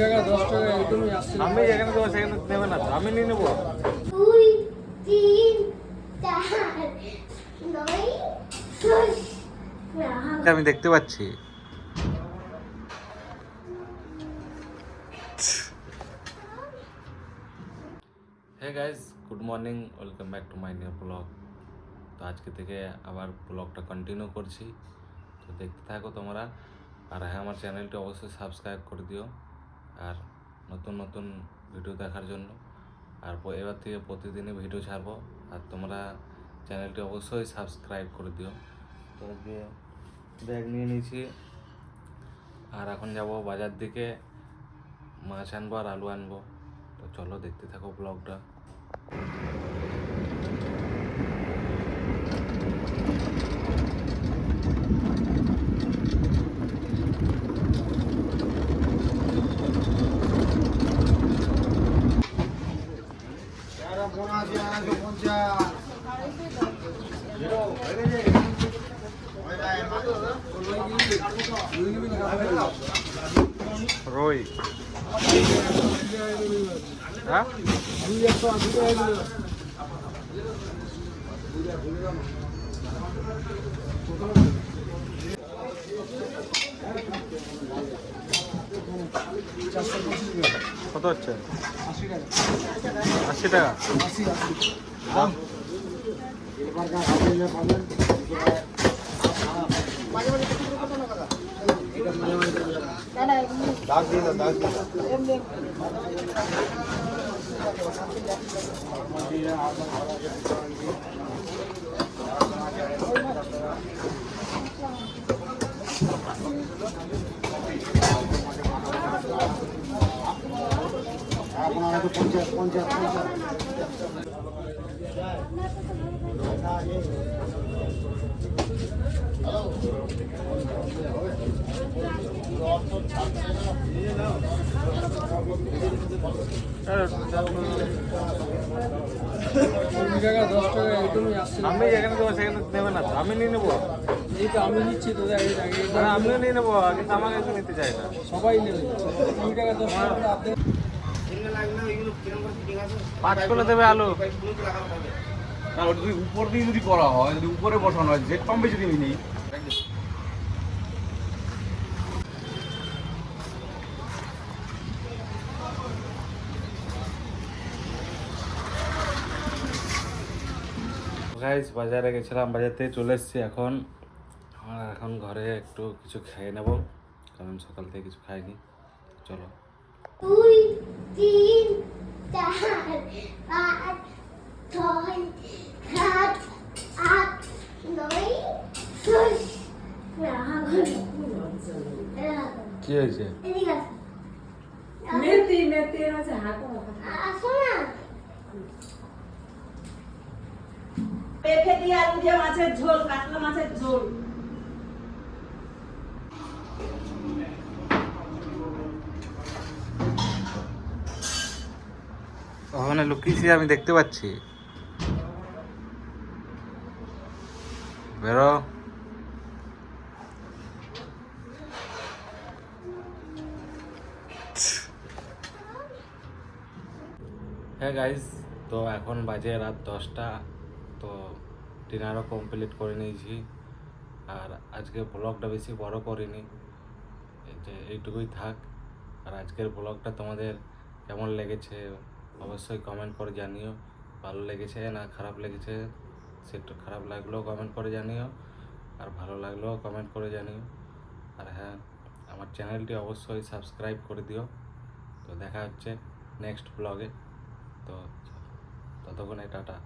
টাকা দশ টাকা একদমই আসছে আমি যেখানে দেবো সেখানে নেবে না আমি নিয়ে নেব। দুই তিন চার নয় আমি দেখতে পাচ্ছি। Hey guys good morning welcome back to my new vlog তো আজকে থেকে আবার ব্লগটা কন্টিনিউ করছি। তো দেখতে থাকো তোমরা। আর হ্যাঁ আমার চ্যানেলটি অবশ্যই সাবস্ক্রাইব করে দিও। আর নতুন নতুন ভিডিও দেখার জন্য। আর এবার থেকে প্রতিদিনই ভিডিও ছাড়বো। আর তোমরা চ্যানেলটি অবশ্যই সাবস্ক্রাইব করে দিও। তো দিয়ে ব্যাগ নিয়ে নিয়েছি। আর এখন যাব বাজার দিকে। মাছ আনব আর আলু আনব। তো চলো দেখতে থাকো ব্লগটা রই হ্যাঁ দুই একশো আশি টাকা কিলো। চারশো পঁচিশ টাকা। কত হচ্ছে? আশি টাকা। আশি টাকা দাগ দিয়ে দাগ দিয়ে আমি যেখানে দেবো সেখানে নেবে না আমি নিয়ে নেব? এই তো আমি নিচ্ছি তো। আমিও নিয়ে নেব কিন্তু আমাকে নিতে চাই না। সবাই নেবে। কুড়ি টাকা দশ টাকা পাঁচ করে দেবে আলু। না ওটা যদি উপর দিয়ে যদি করা হয় যদি উপরে বসানো হয় জেট পাম্পে যদি নিই গাইজ বাজারে গেছিলাম বাজার থেকে চলে এসেছি এখন। আর এখন ঘরে একটু কিছু খেয়ে নেব কারণ সকাল থেকে কিছু খাইনি। চলো। দুই তিন চার পাঁচ ছয় সাত আট নয় দশ। কি হয়েছে? আছে হাঁটো আসো না। পেঁপে দিয়ে আলু দিয়ে মাছের ঝোল কাতলা মাছের ঝোল। ওখানে লুকিয়েছি, আমি দেখতে পাচ্ছি। বেরো। হ্যাঁ গাইজ তো এখন বাজে রাত দশটা। তো ডিনারও কমপ্লিট করে নিয়েছি। আর আজকে ব্লগটা বেশি বড় করিনি। যে এইটুকুই থাক। আর আজকের ব্লগটা তোমাদের কেমন লেগেছে? অবশ্যই কমেন্ট করে জানিও। ভালো লেগেছে না খারাপ লেগেছে সেটা খারাপ লাগলেও কমেন্ট করে জানিও, আর ভালো লাগলেও কমেন্ট করে জানিও। আর হ্যাঁ আমার চ্যানেলটি অবশ্যই সাবস্ক্রাইব করে দিও। তো দেখা হচ্ছে নেক্সট ব্লগে তো ততক্ষণে টাটা।